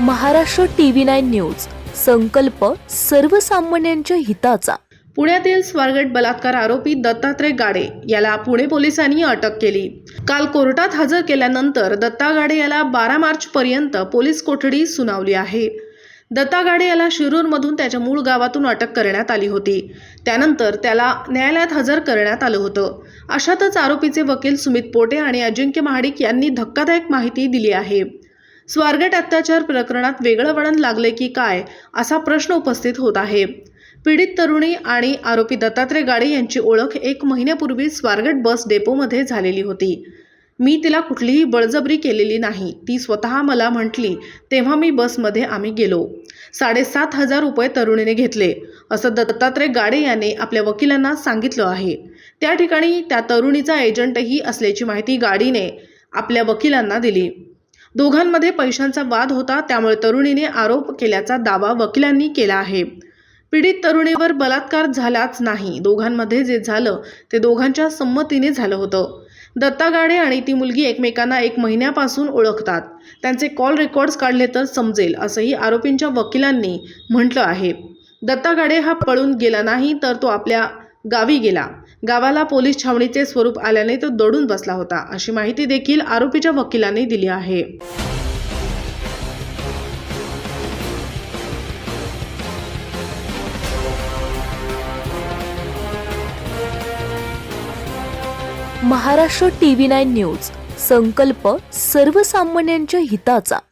Maharashtra TV nine news. संकल्प सर्वसामान्यांच्या हिताचा. पुण्यातील स्वारगेट बलात्कार आरोपी दत्तात्रय गाडे याला पुणे पोलिसांनी अटक केली. काल कोर्टात हजर केल्यानंतर दत्ता गाडे याला बारा मार्च पर्यंत पोलीस कोठडी सुनावली आहे. दत्ता गाडे याला शिरूरमधून त्याच्या मूळ गावातून अटक करण्यात आली होती. त्यानंतर त्याला न्यायालयात हजर करण्यात आलं होतं. अशातच आरोपीचे वकील सुमित पोटे आणि अजिंक्य महाडिक यांनी धक्कादायक माहिती दिली आहे. स्वारगेट अत्याचार प्रकरणात वेगळं वळण लागले की काय असा प्रश्न उपस्थित होत आहे. पीडित तरुणी आणि आरोपी दत्तात्रय गाडे यांची ओळख एक महिन्यापूर्वी स्वारगेट बस डेपोमध्ये झालेली होती. मी तिला कुठलीही बळजबरी केलेली नाही ती स्वतः मला म्हटली तेव्हा मी बसमध्ये आम्ही गेलो. साडेसात हजार रुपये तरुणीने घेतले असं दत्तात्रय गाडे याने आपल्या वकिलांना सांगितलं आहे. त्या ठिकाणी त्या तरुणीचा एजंटही असल्याची माहिती गाडीने आपल्या वकिलांना दिली. दोघांमध्ये पैशांचा वाद होता त्यामुळे तरुणीने आरोप केल्याचा दावा वकिलांनी केला आहे. पीडित तरुणीवर बलात्कार झालाच नाही. दोघांमध्ये जे झालं ते दोघांच्या संमतीने झालं होतं. दत्ता गाडे आणि ती मुलगी एकमेकांना एक महिन्यापासून ओळखतात. त्यांचे कॉल रेकॉर्ड्स काढले तर समजेल असंही आरोपींच्या वकिलांनी म्हटलं आहे. दत्ता गाडे हा पळून गेला नाही तर तो आपल्या गावी गेला. गावाला पोलीस छावणीचे स्वरूप आल्याने तो दडून बसला होता अशी माहिती देखील आरोपीच्या वकिलांनी दिली आहे. महाराष्ट्र टीव्ही नाईन न्यूज संकल्प सर्वसामान्यांच्या हिताचा.